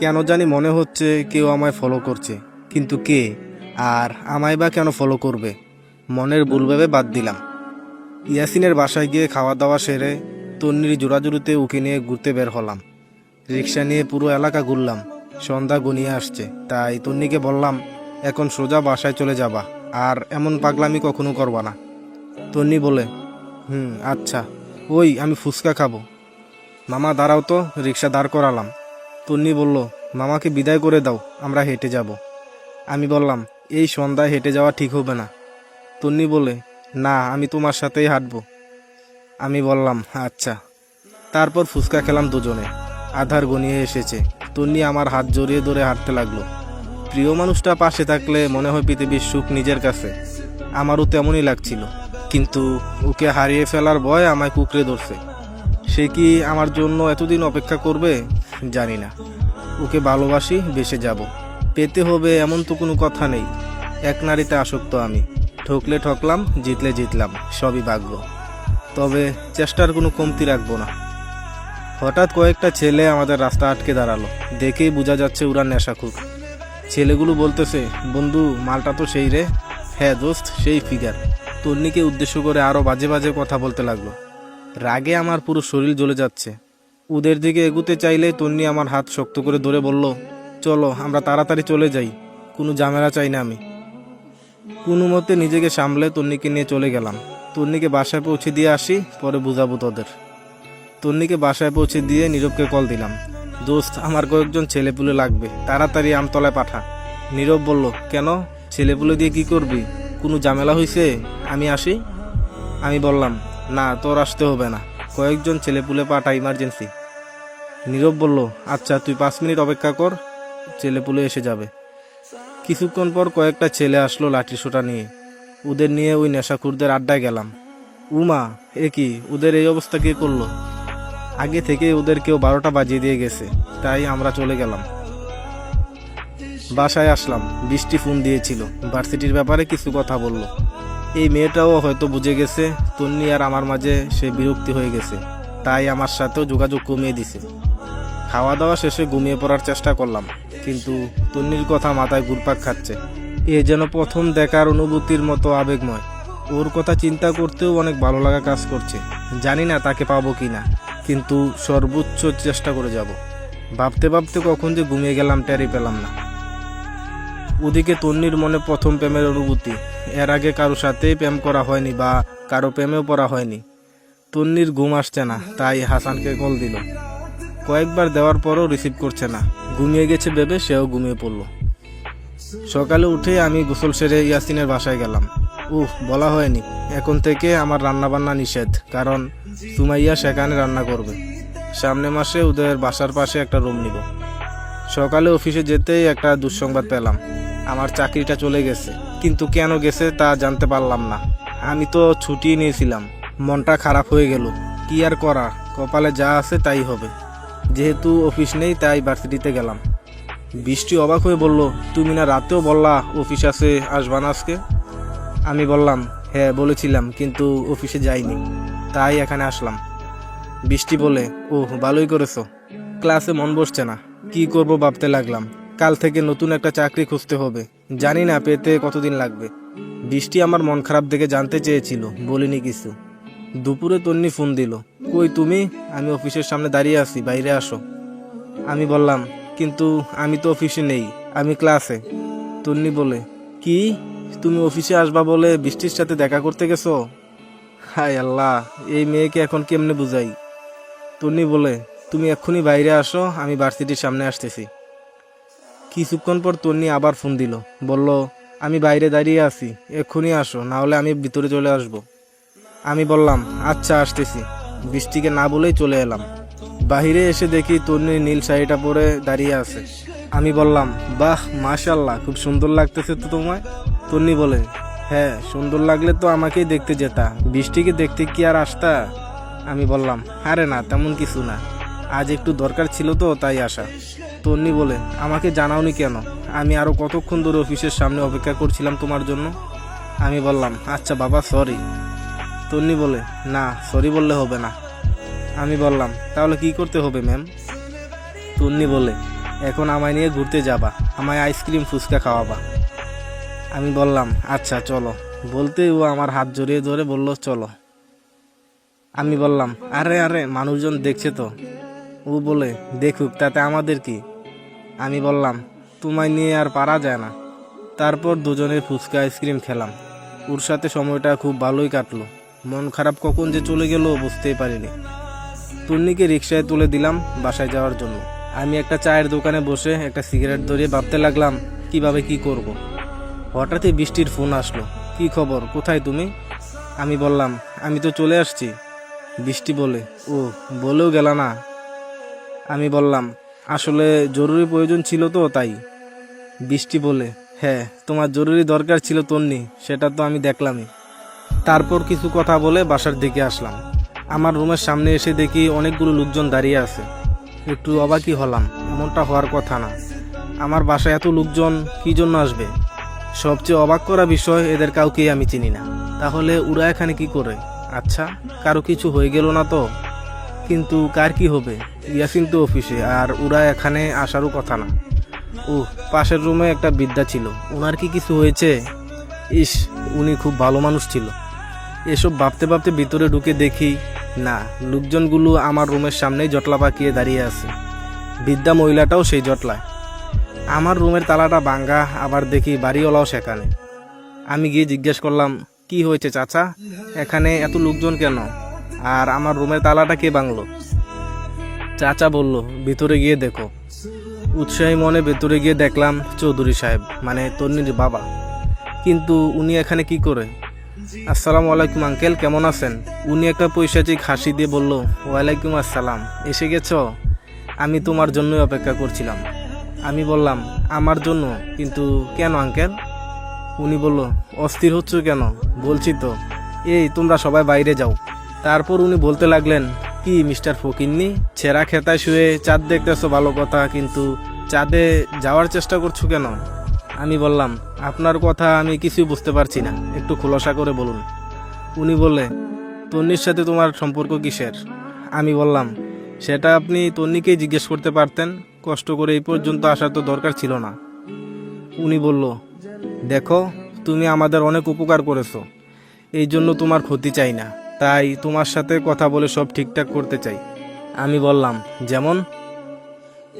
কেন জানি মনে হচ্ছে কেউ আমায় ফলো করছে। কিন্তু কে? আর আমায় বা কেন ফলো করবে? মনের ভুল ভেবে বাদ দিলাম। ইয়াসিনের বাসায় গিয়ে খাওয়া দাওয়া সেরে তন্নির জোড়াজুড়িতে উকে নিয়ে ঘুরতে বের হলাম। রিক্সা নিয়ে পুরো এলাকা ঘুরলাম। সন্ধ্যা গনিয়ে আসছে। তাই তন্নিকে বললাম, এখন সোজা বাসায় চলে যাবা। আর এমন পাগলামি কখনো করবা না। তন্নি বলে, হুম আচ্ছা। ওই, আমি ফুচকা খাব। মামা, দাঁড়াও তো রিক্সা দাঁড় করালাম। তন্নি বলল, মামাকে বিদায় করে দাও, আমরা হেঁটে যাব। আমি বললাম, এই সন্ধ্যায় হেঁটে যাওয়া ঠিক হবে না। তন্নি বলে, না, আমি তোমার সাথেই হাঁটবো। আমি বললাম আচ্ছা। তারপর ফুচকা খেলাম দুজনে। আধার গনিয়ে এসেছে। তন্নি আমার হাত জড়িয়ে ধরে হাঁটতে লাগল। প্রিয় মানুষটা পাশে থাকলে মনে হয় পৃথিবীর সুখ নিজের কাছে। আমারও তেমনই লাগছিল। কিন্তু ওকে হারিয়ে ফেলার ভয় আমায় কুকড়ে ধরছে। সে কি আমার জন্য এতদিন অপেক্ষা করবে? জানি না। ওকে ভালোবাসি বেসে যাব। পেতে হবে এমন তো কোনো কথা নেই। এক নারীতে আসক্ত আমি। ঠকলে ঠকলাম, জিতলে জিতলাম, সবই ভাগ্য। তবে চেষ্টার কোনো কমতি রাখব না। হঠাৎ কয়েকটা ছেলে আমাদের রাস্তা আটকে দাঁড়াল। দেখেই বোঝা যাচ্ছে ওরা নেশাখুর। ছেলেগুলো বলতেছে, বন্ধু, মালটা তো সেই রে। হ্যাঁ দোস্ত, সেই ফিগার তন্নিকে উদ্দেশ্য করে আরও বাজে বাজে কথা বলতে লাগল। রাগে আমার পুরো শরীর জ্বলে যাচ্ছে। ওদের দিকে এগুতে চাইলে তন্নি আমার হাত শক্ত করে ধরে বলল, চলো, আমরা তাড়াতাড়ি চলে যাই। কোনো ঝামেলা চাই না আমি। কোনো মতে নিজেকে সামলে তন্নিকে নিয়ে চলে গেলাম। তন্নিকে বাসায় পৌঁছে দিয়ে আসি, পরে বুঝাবো তোদের। তন্নিকে বাসায় পৌঁছে দিয়ে নীরবকে কল দিলাম। দোস্ত, আমার কয়েকজন ছেলেপুলে লাগবে, তাড়াতাড়ি আমতলায় পাঠা। নীরব বলল, কেন? ছেলেপুলে দিয়ে কি করবি? কোনো ঝামেলা হয়েছে আমি আসি? আমি বললাম, না, তোর আসতে হবে না। কয়েকজন ছেলেপুলে পাঠা ইমার্জেন্সি নীরব বলল আচ্ছা তুই পাঁচ মিনিট অপেক্ষা কর ছেলেপুলে এসে যাবে। কিছুক্ষণ পর কয়েকটা ছেলে আসলো লাঠি সোটা নিয়ে। ওদের নিয়ে ওই নেশাখুরদের আড্ডায় গেলাম। উমা এ কি? ওদের এই অবস্থা কে করল? আগে থেকে ওদের কেউ বারোটা বাজিয়ে দিয়ে গেছে, তাই আমরা চলে গেলাম। বাসায় আসলাম, বৃষ্টি ফোন দিয়েছিল, ভার্সিটির ব্যাপারে কিছু কথা বলল। এই মেয়েটাও হয়তো বুঝে গেছে, তন্নি আর আমার মাঝে সে বিরক্তি হয়ে গেছে, তাই আমার সাথেও যোগাযোগ কমিয়ে দিছে। খাওয়া দাওয়া শেষে ঘুমিয়ে পড়ার চেষ্টা করলাম, কিন্তু তন্নির কথা মাথায় ঘুরপাক খাচ্ছে। এ যেন প্রথম দেখার অনুভূতির মতো আবেগময়। ওর কথা চিন্তা করতেও অনেক ভালো লাগা কাজ করছে। জানি না তাকে পাবো কি না, কিন্তু সর্বোচ্চ চেষ্টা করে যাব। ভাবতে ভাবতে কখন যে ঘুমিয়ে গেলাম টেরই পেলাম না। ওদিকে তন্নির মনে প্রথম প্রেমের অনুভূতি, এর আগে কারও সাথেই প্রেম করা হয়নি বা কারও প্রেমেও পড়া হয়নি। তন্নির ঘুম আসছে না, তাই হাসানকে কল দিল। কয়েকবার দেওয়ার পরও রিসিভ করছে না। ঘুমিয়ে গেছে ভেবে সেও ঘুমিয়ে পড়ল। সকালে উঠে আমি গোসল সেরে ইয়াসিনের বাসায় গেলাম। উহ বলা হয়নি। এখন থেকে আমার রান্না বান্না নিষেধ, কারণ সুমাইয়া সেখানে রান্না করবে। সামনে মাসে ওদের বাসার পাশে একটা রুম নিব। সকালে অফিসে যেতেই একটা দুঃসংবাদ পেলাম। আমার চাকরিটা চলে গেছে। কিন্তু কেন গেছে তা জানতে পারলাম না। আমি তো ছুটি নিয়েছিলাম। মনটা খারাপ হয়ে গেল। কি আর করা কপালে যা আছে তাই হবে। যেহেতু অফিস নেই, তাই ভার্সিটিতে গেলাম। বৃষ্টি অবাক হয়ে বলল, তুমি না রাতেও বললা অফিস আছে, আসবা না আজকে? আমি বললাম হ্যাঁ বলেছিলাম, কিন্তু অফিসে যাইনি, তাই এখানে আসলাম। বৃষ্টি বলে ও ভালোই করেছ। ক্লাসে মন বসছে না, কি করব ভাবতে লাগলাম। কাল থেকে নতুন একটা চাকরি খুঁজতে হবে, জানি না পেতে কতদিন লাগবে। বৃষ্টি আমার মন খারাপ দেখে জানতে চেয়েছিল, বলিনি কিছু। দুপুরে তন্নি ফোন দিল, কই তুমি? আমি অফিসের সামনে দাঁড়িয়ে আছি, বাইরে আসো। আমি বললাম, কিন্তু আমি তো অফিসে নেই, আমি ক্লাসে। তন্নি বলে, কি? তুমি অফিসে আসবা বলে বৃষ্টির সাথে দেখা করতে গেছো? হায় আল্লাহ, এই মেয়েকে এখন কেমনে বুঝাই? তন্নি বলে, তুমি এক্ষুনি বাইরে আসো, আমি ভার্সিটির সামনে আসতেছি। কিছুক্ষণ পর তন্নি আবার ফোন দিল, বলল, আমি বাইরে দাঁড়িয়ে আছি, এক্ষুনি আসো, না হলে আমি ভিতরে চলে আসব। আমি বললাম আচ্ছা আসতেছি। বৃষ্টিকে না বলেই চলে এলাম। বাহিরে এসে দেখি তন্নি নীল শাড়িটা পরে দাঁড়িয়ে আছে। আমি বললাম, বাহ মাশাল্লাহ খুব সুন্দর লাগতেছে তো তোমায়? তন্নি বলে হ্যাঁ সুন্দর লাগলে তো আমাকেই দেখতে যেতা। বৃষ্টিকে দেখতে কি আর আসতা? আমি বললাম, আরে না, তেমন কিছু না। আজ একটু দরকার ছিল তো, তাই আসা। তন্নি বলে, আমাকে জানাওনি কেন? আমি আরও কতক্ষণ ধরে অফিসের সামনে অপেক্ষা করছিলাম তোমার জন্য? আমি বললাম আচ্ছা বাবা সরি তন্নি বলে, না সরি বললে হবে না। আমি বললাম, তাহলে কি করতে হবে ম্যাম তন্নি বলে, এখন আমায় নিয়ে ঘুরতে যাবা, আমায় আইসক্রিম, ফুচকা খাওয়াবা। আমি বললাম আচ্ছা চলো। বলতেই ও আমার হাত জড়িয়ে ধরে বলল, চলো। আমি বললাম, আরে আরে, মানুষজন দেখছে তো? ও বলে, দেখুক, তাতে আমাদের কি? আমি বললাম, তোমায় নিয়ে আর পারা যায় না। তারপর দুজনে ফুচকা, আইসক্রিম খেলাম। ওর সাথে সময়টা খুব ভালোই কাটলো। মন খারাপ কখন যে চলে গেল বুঝতেই পারিনি। তন্নিকে রিক্সায় তুলে দিলাম বাসায় যাওয়ার জন্য। আমি একটা চায়ের দোকানে বসে একটা সিগারেট ধরিয়ে ভাবতে লাগলাম, কীভাবে কি করব। হঠাৎই বৃষ্টির ফোন আসলো। কি খবর? কোথায় তুমি? আমি বললাম, আমি তো চলে আসছি। বৃষ্টি বলে, ও, বলেও গেল না। আমি বললাম, আসলে জরুরি প্রয়োজন ছিল তো তাই। বৃষ্টি বলে হ্যাঁ তোমার জরুরি দরকার ছিল তন্নি, সেটা তো আমি দেখলামই। তারপর কিছু কথা বলে বাসার দিকে আসলাম। আমার রুমের সামনে এসে দেখি অনেকগুলো লোকজন দাঁড়িয়ে আছে। একটু অবাকই হলাম, এমনটা হওয়ার কথা না। আমার বাসায় এত লোকজন, কি জন্য আসবে? সবচেয়ে অবাক করা বিষয়, এদের কাউকেই আমি চিনি না। তাহলে ওরা এখানে কি করে? আচ্ছা কারও কিছু হয়ে গেল না তো? কিন্তু কার কি হবে? ইয়াসিন তো অফিসে, আর ওরা এখানে আসারও কথা না। ও পাশের রুমে একটা বিদ্যা ছিল। ওনার কি কিছু হয়েছে? ইস, উনি খুব ভালো মানুষ ছিল। এসব ভাবতে ভাবতে ভিতরে ঢুকে দেখি, না, লোকজনগুলো আমার রুমের সামনেই জটলা পাকিয়ে দাঁড়িয়ে আছে। বিদ্যা মহিলাটাও সেই জটলায়। আমার রুমের তালাটা ভাঙ্গা আবার দেখি বাড়িওয়ালাও সেখানে। আমি গিয়ে জিজ্ঞেস করলাম, কি হয়েছে চাচা? এখানে এত লোকজন কেন? আর আমার রুমের তালাটা কে ভাঙলো? চাচা বলল, ভিতরে গিয়ে দেখো। উৎসাহী মনে ভেতরে গিয়ে দেখলাম চৌধুরী সাহেব মানে তন্নির বাবা। কিন্তু উনি এখানে কি করে? আসসালামু আলাইকুম, আঙ্কেল, কেমন আছেন? উনি একটা পৈশাচিক হাসি দিয়ে বলল, ওয়ালাইকুম আসসালাম, এসে গেছ? আমি তোমার জন্যই অপেক্ষা করছিলাম। আমি বললাম, আমার জন্য, কিন্তু কেন, আঙ্কেল? উনি বলল, অস্থির হচ্ছ কেন? বলছি তো, এই, তোমরা সবাই বাইরে যাও। তারপর উনি বলতে লাগলেন, কি, মিস্টার ফকিন্নি? ছেঁড়া খেতায় শুয়ে চাঁদ দেখতেছো, ভালো কথা, কিন্তু চাঁদে যাওয়ার চেষ্টা করছ কেন? আমি বললাম, আপনার কথা আমি কিছুই বুঝতে পারছি না। একটু খোলসা করে বলুন। উনি বললে তন্নির সাথে তোমার সম্পর্ক কিসের? আমি বললাম, সেটা আপনি তন্নিকেই জিজ্ঞেস করতে পারতেন। কষ্ট করে এই পর্যন্ত আসার তো দরকার ছিল না। উনি বলল, দেখো, তুমি আমাদের অনেক উপকার করেছ। এই জন্য তোমার ক্ষতি চাই না। তাই তোমার সাথে কথা বলে সব ঠিকঠাক করতে চাই। আমি বললাম, যেমন?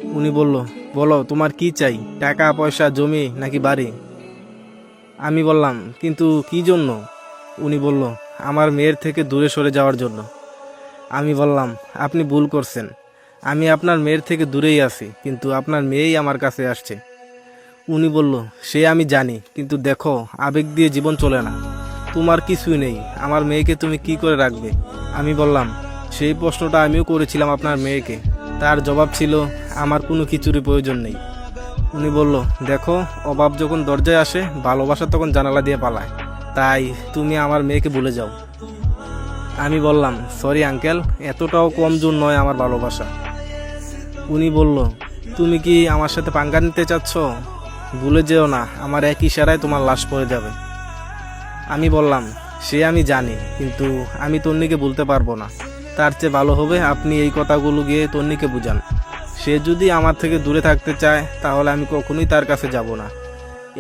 উনি বলল বলো, তোমার কি চাই? টাকা, পয়সা, জমি নাকি বাড়ি? আমি বললাম, কিন্তু কি জন্য? উনি বলল, আমার মেয়ের থেকে দূরে সরে যাওয়ার জন্য। আমি বললাম, আপনি ভুল করছেন। আমি আপনার মেয়ের থেকে দূরেই আছি, কিন্তু আপনার মেয়েই আমার কাছে আসছে। উনি বলল, সে আমি জানি, কিন্তু দেখো, আবেগ দিয়ে জীবন চলে না। তোমার কিছুই নেই। আমার মেয়েকে তুমি কি করে রাখবে? আমি বললাম, সেই প্রশ্নটা আমিও করেছিলাম আপনার মেয়েকে। তার জবাব ছিল, আমার কোনো কিছুরই প্রয়োজন নেই। উনি বলল, দেখো অভাব যখন দরজায় আসে, ভালোবাসা তখন জানালা দিয়ে পালায়। তাই তুমি আমার মেয়েকে ভুলে যাও। আমি বললাম, সরি আঙ্কেল, এতটাও কমজোর নয় আমার ভালোবাসা। উনি বলল, তুমি কি আমার সাথে পাঙ্গা নিতে চাচ্ছ? ভুলে যেও না, আমার এক ইশারায় তোমার লাশ পড়ে যাবে। আমি বললাম, সে আমি জানি, কিন্তু আমি তন্নিকে বলতে পারব না। তার চেয়ে ভালো হবে, আপনি এই কথাগুলো গিয়ে তন্নিকে বুঝান। সে যদি আমার থেকে দূরে থাকতে চায়, তাহলে আমি কখনোই তার কাছে যাব না।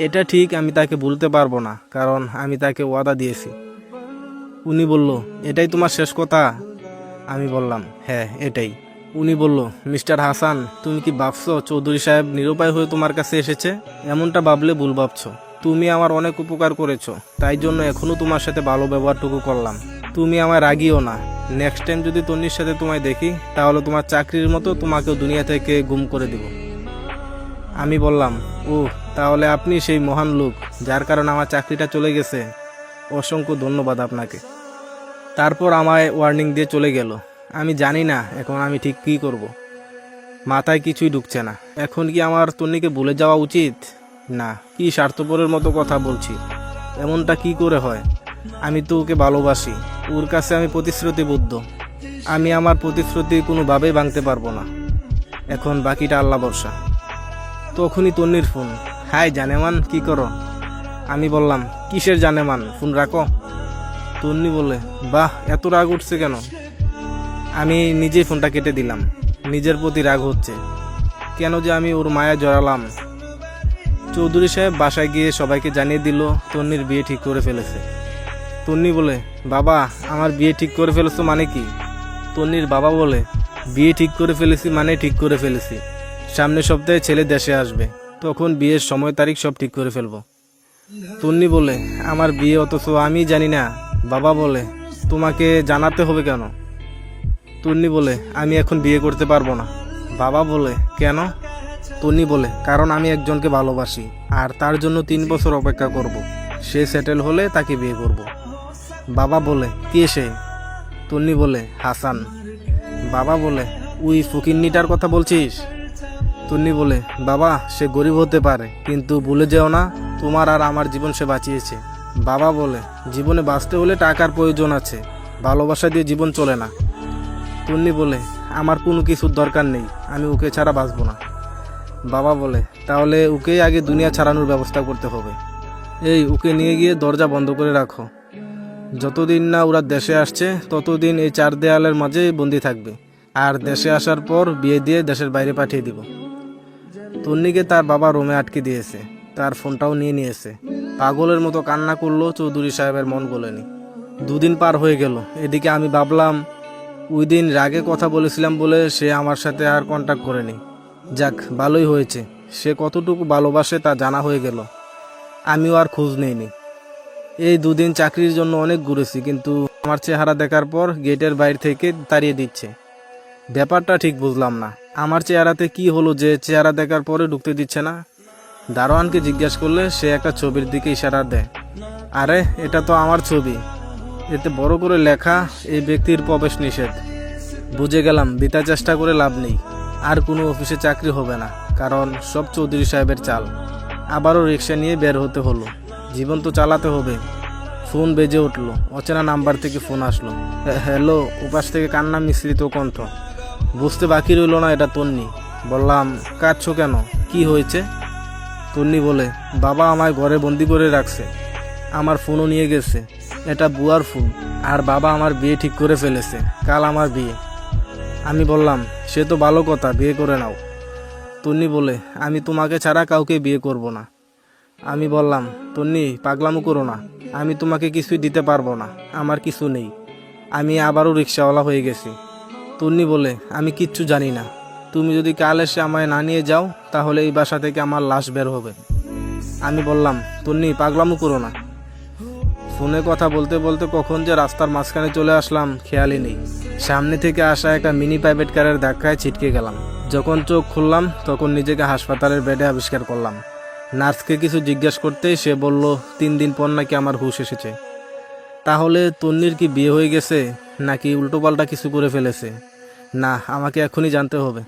এটা ঠিক, আমি তাকে বলতে পারব না, কারণ আমি তাকে ওয়াদা দিয়েছি। উনি বলল, এটাই তোমার শেষ কথা? আমি বললাম হ্যাঁ এটাই। উনি বলল, মিস্টার হাসান, তুমি কি ভাবছ চৌধুরী সাহেব নিরুপায় হয়ে তোমার কাছে এসেছে? এমনটা ভাবলে ভুল ভাবছ। তুমি আমার অনেক উপকার করেছ, তাই জন্য এখনও তোমার সাথে ভালো ব্যবহারটুকু করলাম। তুমি আমার রাগিও না। নেক্সট টাইম যদি তন্নির সাথে তোমায় দেখি, তাহলে তোমার চাকরির মতো তোমাকেও দুনিয়া থেকে গুম করে দিব। আমি বললাম ও তাহলে আপনি সেই মহান লোক, যার কারণে আমার চাকরিটা চলে গেছে। অসংখ্য ধন্যবাদ আপনাকে। তারপর আমায় ওয়ার্নিং দিয়ে চলে গেল। আমি জানি না এখন আমি ঠিক কী করব। মাথায় কিছুই ঢুকছে না। এখন কি আমার তন্নিকে ভুলে যাওয়া উচিত? না, কি স্বার্থপরের মতো কথা বলছি? এমনটা কি করে হয়? আমি তো ওকে ভালোবাসি। ওর কাছে আমি প্রতিশ্রুতিবদ্ধ। আমি আমার প্রতিশ্রুতি কোনোভাবেই ভাঙতে পারব না। এখন বাকিটা আল্লাহ বর্ষা তখনই তন্নির ফোন, হাই জানেমান, কি করো? আমি বললাম, কিসের জানেমান, ফোন রাখো? তন্নি বলে বাহ, এত রাগ উঠছে কেন? আমি নিজেই ফোনটা কেটে দিলাম। নিজের প্রতি রাগ হচ্ছে। কেন যে আমি ওর মায়া জড়ালাম। চৌধুরী সাহেব বাসায় গিয়ে সবাইকে জানিয়ে দিল তন্নির বিয়ে ঠিক করে ফেলেছে। তন্নি বলে, বাবা, আমার বিয়ে ঠিক করে ফেলেছো মানে কি? তন্নির বাবা বলে, বিয়ে ঠিক করে ফেলেছি মানে ঠিক করে ফেলেছি। সামনের সপ্তাহে ছেলে দেশে আসবে। তখন বিয়ের সময় তারিখ সব ঠিক করে ফেলব। তন্নি বলে, আমার বিয়ে অথচ আমি জানি না। বাবা বলে, তোমাকে জানাতে হবে কেন? তন্নি বলে, আমি এখন বিয়ে করতে পারব না। বাবা বলে, কেন? তন্নি বলে, কারণ আমি একজনকে ভালোবাসি, আর তার জন্য তিন বছর অপেক্ষা করব। সে সেটেল হলে তাকে বিয়ে করব। বাবা বলে, কে সে? তন্নি বলে, হাসান। বাবা বলে, উই ফকিন্নিটার কথা বলছিস? তন্নি বলে, বাবা, সে গরিব হতে পারে, কিন্তু ভুলে যেও না, তোমার আর আমার জীবন সে বাঁচিয়েছে। বাবা বলে, জীবনে বাঁচতে হলে টাকার প্রয়োজন আছে, ভালোবাসা দিয়ে জীবন চলে না। তন্নি বলে, আমার কোনো কিছুর দরকার নেই, আমি ওকে ছাড়া বাঁচবো না। বাবা বলে, তাহলে ওকেই আগে দুনিয়া ছাড়ানোর ব্যবস্থা করতে হবে। এই, ওকে নিয়ে গিয়ে দরজা বন্ধ করে রাখো। যতদিন না ওরা দেশে আসছে, ততদিন এই চার দেয়ালের মাঝে বন্দি থাকবে। আর দেশে আসার পর বিয়ে দিয়ে দেশের বাইরে পাঠিয়ে দিব। তন্নিকে তার বাবা রুমে আটকে দিয়েছে। তার ফোনটাও নিয়ে নিয়েছে। পাগলের মতো কান্না করল চৌধুরী সাহেবের মন গলেনি। দুদিন পার হয়ে গেল। এদিকে আমি ভাবলাম ওই দিন রাগে কথা বলেছিলাম বলে সে আমার সাথে আর কন্ট্যাক্ট করেনি। যাক, ভালোই হয়েছে। সে কতটুকু ভালোবাসে তা জানা হয়ে গেল। আমিও আর খোঁজ নেইনি। এই দুদিন চাকরির জন্য অনেক ঘুরেছি, কিন্তু আমার চেহারা দেখার পর গেটের বাইরে থেকে তাড়িয়ে দিচ্ছে। ব্যাপারটা ঠিক বুঝলাম না। আমার চেহারাতে কি হলো যে চেহারা দেখার পরে ঢুকতে দিচ্ছে না? দারোয়ানকে জিজ্ঞেস করলে সে একটা ছবির দিকে ইশারা দেয়। আরে, এটা তো আমার ছবি। এতে বড় করে লেখা, এই ব্যক্তির প্রবেশ নিষেধ। বুঝে গেলাম, বিতা চেষ্টা করে লাভ নেই। আর কোনো অফিসে চাকরি হবে না, কারণ সব চৌধুরী সাহেবের চাল। আবারও রিক্সা নিয়ে বের হতে হলো। জীবন তো চালাতে হবে। ফোন বেজে উঠল। অচেনা নাম্বার থেকে ফোন আসলো। হ্যাঁ, হ্যালো উপাস থেকে কান্না মিশ্রিত কণ্ঠ? বুঝতে বাকি রইল না এটা তন্নি। বললাম কাঁদছো কেন? কি হয়েছে? তন্নি বলে বাবা আমায় ঘরে বন্দি করে রাখছে। আমার ফোনও নিয়ে গেছে। এটা বুয়ার ফোন। আর বাবা আমার বিয়ে ঠিক করে ফেলেছে। কাল আমার বিয়ে। আমি বললাম সে তো ভালো কথা বিয়ে করে নাও। তন্নি বলে আমি তোমাকে ছাড়া কাউকে বিয়ে করব না। আমি বললাম, তন্নি, পাগলামো করো না। আমি তোমাকে কিছুই দিতে পারব না। আমার কিছু নেই। আমি আবারও রিক্সাওয়ালা হয়ে গেছি। তন্নি বলে, আমি কিচ্ছু জানি না। তুমি যদি কাল এসে আমায় না নিয়ে যাও, তাহলে এই বাসা থেকে আমার লাশ বের হবে। আমি বললাম, তন্নি, পাগলামো করো না। ফোনে কথা বলতে বলতে কখন যে রাস্তার মাঝখানে চলে আসলাম, খেয়ালই নেই। সামনে থেকে আসা একটা মিনি প্রাইভেট কারের ধাক্কায় ছিটকে গেলাম। যখন চোখ খুললাম, তখন নিজেকে হাসপাতালের বেডে আবিষ্কার করলাম। নার্সকে কিছু জিজ্ঞেস করতেই সে বলল, তিন দিন পর নাকি আমার হুশ এসেছে। তাহলে তন্নির কি বিয়ে হয়ে গেছে, নাকি উল্টোপাল্টা কিছু করে ফেলেছে? না, আমাকে এখনই জানতে হবে।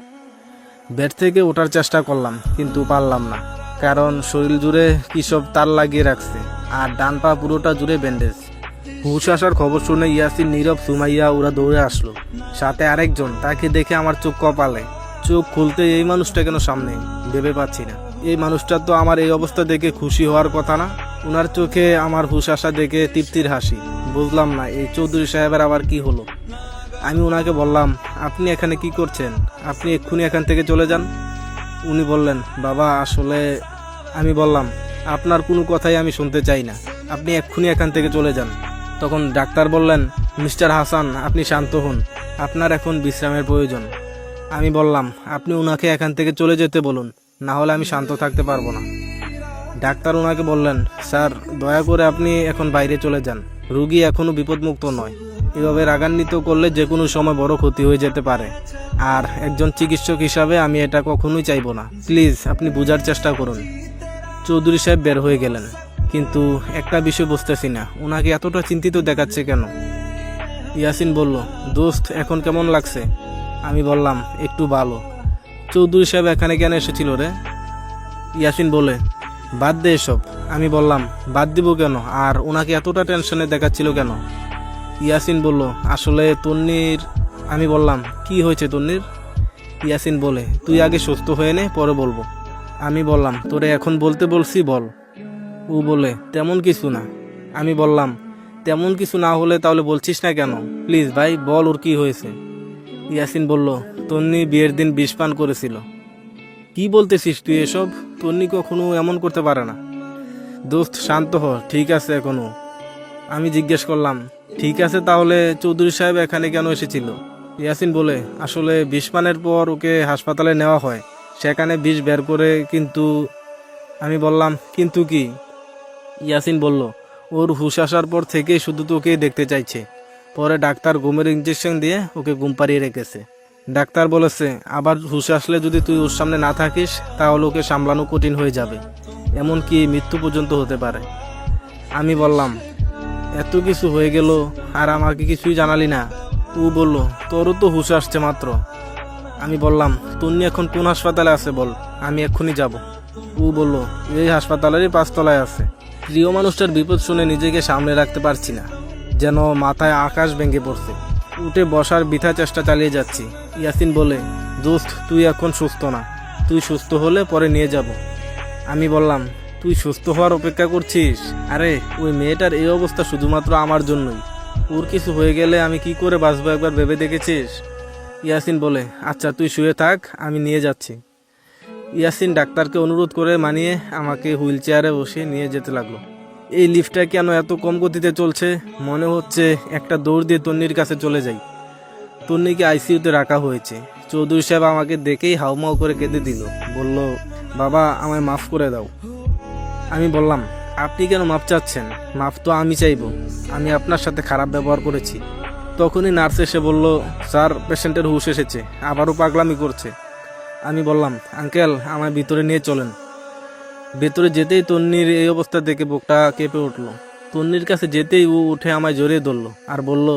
বেড থেকে ওঠার চেষ্টা করলাম, কিন্তু পারলাম না, কারণ শরীর জুড়ে কী সব তার লাগিয়ে রাখছে, আর ডান পা পুরোটা জুড়ে ব্যান্ডেজ হুশ আসার খবর শুনে ইয়াসিন, নীরব, সুমাইয়া, ওরা দৌড়ে আসলো। সাথে আরেকজন, তাকে দেখে আমার চোখ কপালে। চোখ খুলতে এই মানুষটা কেন সামনে? ভেবে পাচ্ছি না। এই মানুষটা তো আমার এই অবস্থা দেখে খুশি হওয়ার কথা না। ওনার চোখে আমার হুশ আসা দেখে তৃপ্তির হাসি। বুঝলাম না, এই চৌধুরী সাহেবের আবার কি হলো? আমি ওনাকে বললাম, আপনি এখানে কি করছেন? আপনি এক্ষুনি এখান থেকে চলে যান। উনি বললেন, বাবা, আসলে আমি বললাম, আপনার কোনো কথাই আমি শুনতে চাই না। আপনি এক্ষুনি এখান থেকে চলে যান। তখন ডাক্তার বললেন, মিস্টার হাসান, আপনি শান্ত হন। আপনার এখন বিশ্রামের প্রয়োজন। আমি বললাম, আপনি ওনাকে এখান থেকে চলে যেতে বলুন। না হলে আমি শান্ত থাকতে পারব না। ডাক্তার ওনাকে বললেন, স্যার, দয়া করে আপনি এখন বাইরে চলে যান। রুগী এখনও বিপদমুক্ত নয়। এভাবে রাগান্বিত করলে যে কোনো সময় বড় ক্ষতি হয়ে যেতে পারে। আর একজন চিকিৎসক হিসাবে আমি এটা কখনোই চাইব না। প্লিজ, আপনি বোঝার চেষ্টা করুন। চৌধুরী সাহেব বের হয়ে গেলেন। কিন্তু একটা বিষয় বুঝতেছি না ওনাকে এতটা চিন্তিত দেখাচ্ছে কেন? ইয়াসিন বলল, দোস্ত, এখন কেমন লাগছে? আমি বললাম, একটু ভালো। চৌধুরী সাহেব এখানে কেন এসেছিল রে? ইয়াসিন বলে, বাদ দে এসব। আমি বললাম, বাদ দিব কেন? আর ওনাকে এতটা টেনশনে দেখাচ্ছিল কেন? ইয়াসিন বলল, আসলে তন্নির আমি বললাম, কি হয়েছে তন্নির ইয়াসিন বলে, তুই আগে সুস্থ হয়ে নে, পরে বলব। আমি বললাম, তোরে এখন বলতে বলছি, বল। ও বলে, তেমন কিছু না। আমি বললাম, তেমন কিছু না হলে তাহলে বলছিস না কেন? প্লিজ ভাই, বল ওর কি হয়েছে? ইয়াসিন বলল তন্নি বিয়ের দিন বিষ পান করেছিল। কি বলতেছিস তুই এসব? তন্নি কখনো এমন করতে পারে না। দোস্ত, শান্ত হ, ঠিক আছে এখনও। আমি জিজ্ঞেস করলাম, ঠিক আছে তাহলে চৌধুরী সাহেব এখানে কেন এসেছিল? ইয়াসিন বলে, আসলে বিষ পানের পর ওকে হাসপাতালে নেওয়া হয়। সেখানে বিষ বের করে কিন্তু, আমি বললাম, কিন্তু কি? ইয়াসিন বলল, ওর হুশ আসার পর থেকেই শুধু তোকেই দেখতে চাইছে। পরে ডাক্তার ঘুমের ইঞ্জেকশন দিয়ে ওকে ঘুম পাড়িয়ে রেখেছে। ডাক্তার বলেছে, আবার হুশ আসলে যদি তুই ওর সামনে না থাকিস, তাহলে ওকে সামলানো কঠিন হয়ে যাবে। এমনকি মৃত্যু পর্যন্ত হতে পারে। আমি বললাম, এত কিছু হয়ে গেল, আর আমাকে কিছুই জানালি না। ও বলল, তোরও তো হুশ আসছে মাত্র। আমি বললাম তন্নি এখন কোন হাসপাতালে আছে বল, আমি এক্ষুনি যাব। ও বলল, এই হাসপাতালেরই পাঁচতলায় আছে। প্রিয় মানুষটার বিপদ শুনে নিজেকে সামনে রাখতে পারছি না, যেন মাথায় আকাশ ভেঙে পড়ছে। উঠে বসার বৃথা চেষ্টা চালিয়ে যাচ্ছি। ইয়াসিন বলে, দোস্ত, তুই এখন সুস্থ না। তুই সুস্থ হলে পরে নিয়ে যাব। আমি বললাম, তুই সুস্থ হওয়ার অপেক্ষা করছিস? আরে, ওই মেয়েটার এই অবস্থা শুধুমাত্র আমার জন্যই। ওর কিছু হয়ে গেলে আমি কি করে বাঁচবো একবার ভেবে দেখেছিস? ইয়াসিন বলে আচ্ছা তুই শুয়ে থাক, আমি নিয়ে যাচ্ছি। ইয়াসিন ডাক্তারকে অনুরোধ করে মানিয়ে আমাকে হুইল চেয়ারে বসে নিয়ে যেতে লাগল। এই লিফটটা কেন এত কম গতিতে চলছে? মনে হচ্ছে একটা দৌড় দিয়ে তন্নির কাছে চলে যাই। তন্নিকে আইসিইউতে রাখা হয়েছে। চৌধুরী সাহেব আমাকে দেখেই হাউমাউ করে কেঁদে দিল। বলল, বাবা, আমায় মাফ করে দাও। আমি বললাম, আপনি কেন মাপ চাচ্ছেন? মাপ তো আমি চাইব। আমি আপনার সাথে খারাপ ব্যবহার করেছি। তখনই নার্স এসে বলল, স্যার, পেশেন্টের হুশ এসেছে। আবারও পাগলামি করছে। আমি বললাম, আঙ্কেল, আমায় ভিতরে নিয়ে চলেন। ভেতরে যেতেই তন্নির এই অবস্থা দেখে বুকটা কেঁপে উঠল। তন্নির কাছে যেতেই ও উঠে আমায় জড়িয়ে ধরল আর বলল,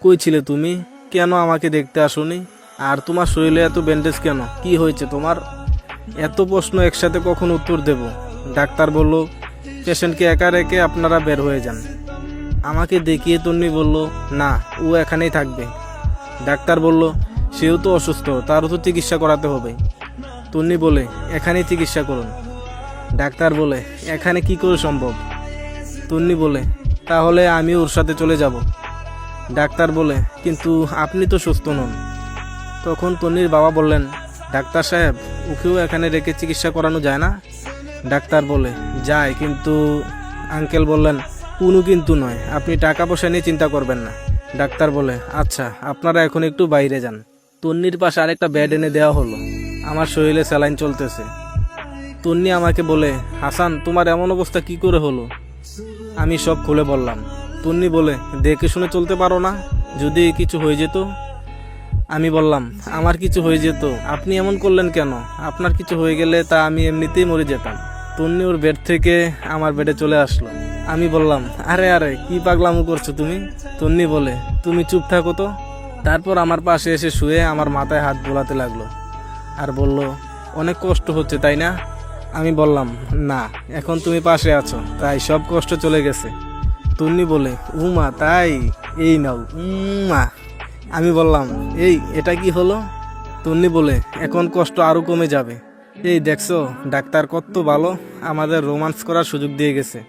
কই ছিলে তুমি? কেন আমাকে দেখতে আসোনি? আর তোমার শরীরে এত ব্যান্ডেজ কেন? কি হয়েছে তোমার? এত প্রশ্ন একসাথে কখন উত্তর দেব? ডাক্তার বলল পেশেন্টকে একা রেখে আপনারা বের হয়ে যান। আমাকে দেখিয়ে তন্নি বলল, না, ও এখানেই থাকবে। ডাক্তার বলল, সেও তো অসুস্থ, তারও তো চিকিৎসা করাতে হবে। তন্নি বলে, এখানেই চিকিৎসা করুন। ডাক্তার বলে, এখানে কি করে সম্ভব? তন্নি বলে, তাহলে আমি ওর সাথে চলে যাব। ডাক্তার বলে, কিন্তু আপনি তো সুস্থ নন। তখন তন্নির বাবা বললেন, ডাক্তার সাহেব, ওকেও এখানে রেখে চিকিৎসা করানো যায় না? ডাক্তার বলে, যায়, কিন্তু আঙ্কেল বললেন, কোনো কিন্তু নয়, আপনি টাকা পয়সা নিয়ে চিন্তা করবেন না। ডাক্তার বলে আচ্ছা আপনারা এখন একটু বাইরে যান। তন্নির পাশে আরেকটা বেড এনে দেওয়া হলো। আমার শরীরে স্যালাইন চলতেছে। তন্নি আমাকে বলে, হাসান, তোমার এমন অবস্থা কি করে হলো? আমি সব খুলে বললাম তন্নি বলে, দেখে শুনে চলতে পারো না? যদি কিছু হয়ে যেত? আমি বললাম, আমার কিছু হয়ে যেত। আপনি এমন করলেন কেন? আপনার কিছু হয়ে গেলে তা আমি এমনিতেই মরে যেতাম। তন্নি ওর বেড থেকে আমার বেডে চলে আসলো। আমি বললাম, আরে আরে, কি পাগলামো করছ তুমি? তন্নি বলে, তুমি চুপ থাকো তো? তারপর আমার পাশে এসে শুয়ে আমার মাথায় হাত বোলাতে লাগল আর বলল, অনেক কষ্ট হচ্ছে, তাই না? আমি বললাম, না, এখন তুমি পাশে আছো, তাই সব কষ্ট চলে গেছে। তন্নি বলে, উমা, তাই, এই নাও, উমা। আমি বললাম, এই, এটা কি হলো? তন্নি বলে, এখন কষ্ট আরও কমে যাবে। এই দেখছ, ডাক্তার কত ভালো, আমাদের রোমান্স করার সুযোগ দিয়ে গেছে।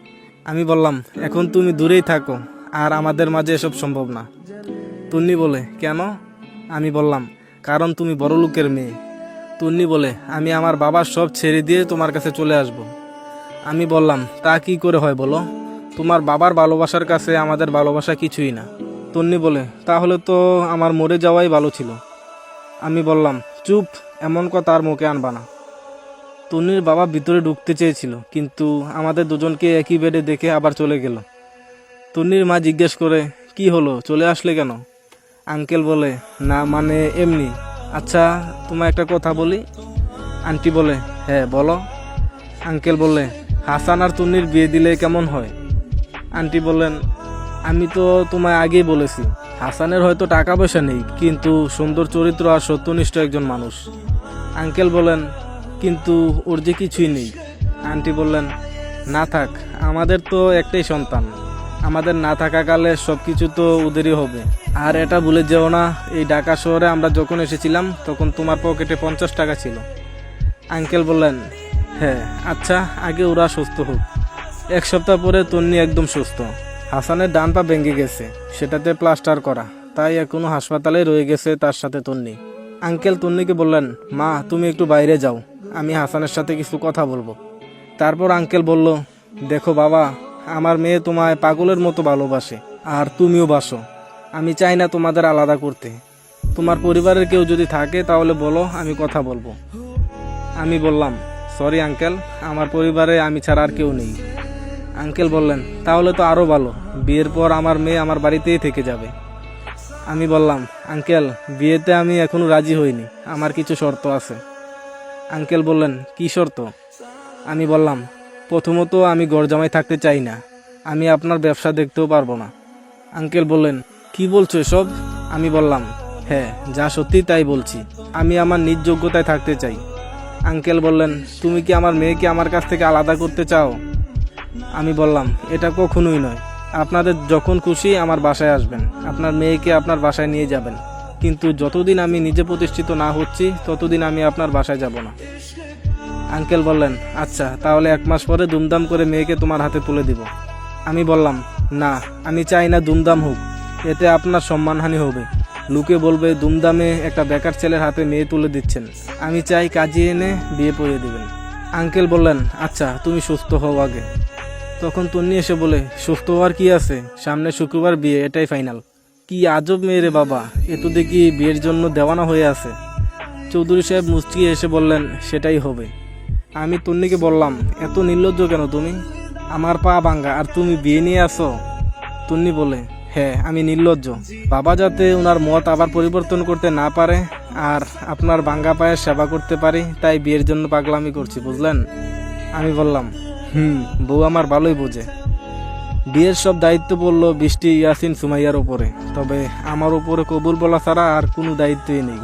আমি বললাম, এখন তুমি দূরেই থাকো, আর আমাদের মাঝে এসব সম্ভব না। তন্নি বলে, কেন? আমি বললাম, কারণ তুমি বড় লোকের মেয়ে। তন্নি বলে, আমি আমার বাবার সব ছেড়ে দিয়ে তোমার কাছে চলে আসব। আমি বললাম, তা কি করে হয় বলো? তোমার বাবার ভালোবাসার কাছে আমাদের ভালোবাসা কিছুই না। তন্নি বলে, তাহলে তো আমার মরে যাওয়াই ভালো ছিল। আমি বললাম, চুপ, এমন কথা আর মুখে আনবা না। তন্নির বাবা ভিতরে ঢুকতে চেয়েছিল, কিন্তু আমাদের দুজনকে একই বেডে দেখে আবার চলে গেল। তন্নির মা জিজ্ঞেস করে, কি হলো, চলে আসলে কেন? আঙ্কেল বলে, না মানে এমনি। আচ্ছা তোমার একটা কথা বলি? আন্টি বলে হ্যাঁ বলো। আঙ্কেল বললে হাসান আর তন্নির বিয়ে দিলে কেমন হয়? আন্টি বললেন, আমি তো তোমায় আগেই বলেছি, হাসানের হয়তো টাকা পয়সা নেই, কিন্তু সুন্দর চরিত্র আর সত্যনিষ্ঠ একজন মানুষ। আঙ্কেল বলেন কিন্তু ওর যে কিছুই নেই। আন্টি বললেন, না থাক, আমাদের তো একটাই সন্তান। আমাদের না থাকাকালে সব কিছু তো ওদেরই হবে। আর এটা ভুলে যেও না, এই ঢাকা শহরে আমরা যখন এসেছিলাম, তখন তোমার পকেটে পঞ্চাশ টাকা ছিল। আঙ্কেল বললেন হ্যাঁ আচ্ছা আগে ওরা সুস্থ হোক। এক সপ্তাহ পরে তন্নি একদম সুস্থ। হাসানের ডান পা ভেঙে গেছে, সেটাতে প্লাস্টার করা। তাই এখনও হাসপাতালে রয়ে গেছে তার সাথে তন্নি। আঙ্কেল তন্নিকে বললেন, মা, তুমি একটু বাইরে যাও, আমি হাসানের সাথে কিছু কথা বলব। তারপর আঙ্কেল বলল, দেখো বাবা, আমার মেয়ে তোমায় পাগলের মতো ভালোবাসে, আর তুমিও বাসো। আমি চাই না তোমাদের আলাদা করতে। তোমার পরিবারের কেউ যদি থাকে, তাহলে বলো, আমি কথা বলব। আমি বললাম, সরি আঙ্কেল, আমার পরিবারে আমি ছাড়া আর কেউ নেই। আঙ্কেল বললেন, তাহলে তো আরও ভালো। বিয়ের পর আমার মেয়ে আমার বাড়িতেই থেকে যাবে। আমি বললাম, আঙ্কেল, বিয়েতে আমি এখনও রাজি হইনি। আমার কিছু শর্ত আছে। আঙ্কেল বললেন, কি শর্ত? আমি বললাম, প্রথমত আমি গরজামাই থাকতে চাই না। আমি আপনার ব্যবসা দেখতেও পারব না। আঙ্কেল বললেন, কি বলছো এসব? আমি বললাম হ্যাঁ যা সত্যি তাই বলছি। আমি আমার নিজ যোগ্যতায় থাকতে চাই। আঙ্কেল বললেন, তুমি কি আমার মেয়েকে আমার কাছ থেকে আলাদা করতে চাও? আমি বললাম, এটা কখনোই নয়। আপনাদের যখন খুশি আমার বাসায় আসবেন। আপনার মেয়েকে আপনার বাসায় নিয়ে যাবেন। কিন্তু যতদিন আমি নিজে প্রতিষ্ঠিত না হচ্ছি, ততদিন আমি আপনার বাসায় যাব না। আঙ্কেল বললেন আচ্ছা তাহলে এক মাস পরে দুমদাম করে মেয়েকে তোমার হাতে তুলে দিব। আমি বললাম, না, আমি চাই না দুমদাম হোক। এতে আপনার সম্মানহানি হবে। লোকে বলবে, দুমদামে একটা বেকার ছেলের হাতে মেয়ে তুলে দিচ্ছেন। আমি চাই কাজে এনে বিয়ে পড়িয়ে দেবেন। আঙ্কেল বললেন আচ্ছা তুমি সুস্থ হও আগে। তখন তন্নি এসে বলে হওয়ার কি আছে? সামনে শুক্রবার বিয়ে, এটাই ফাইনাল। কি আজব মেয়ে রে বাবা, এ তো দেখি বিয়ের জন্য দেওয়ানা হয়ে আছে। চৌধুরী সাহেব মুচকি এসে বললেন, সেটাই হবে। আমি তন্নিকে বললাম, এত নির্লজ্জ কেন তুমি? আমার পা ভাঙ্গা, আর তুমি বিয়ে নিয়ে আসো? তন্নি বলে হ্যাঁ আমি নির্লজ্জ। বাবা যাতে ওনার মত আবার পরিবর্তন করতে না পারে, আর আপনার ভাঙ্গা পায়ের সেবা করতে পারি, তাই বিয়ের জন্য পাগলামি করছি, বুঝলেন? আমি বললাম হুম, বউ আমার ভালোই বোঝে। বিয়ের সব দায়িত্ব পড়ল বৃষ্টি, ইয়াসিন, সুমাইয়ার উপরে। তবে আমার উপরে কবুল বলা ছাড়া আর কোনো দায়িত্বই নেই।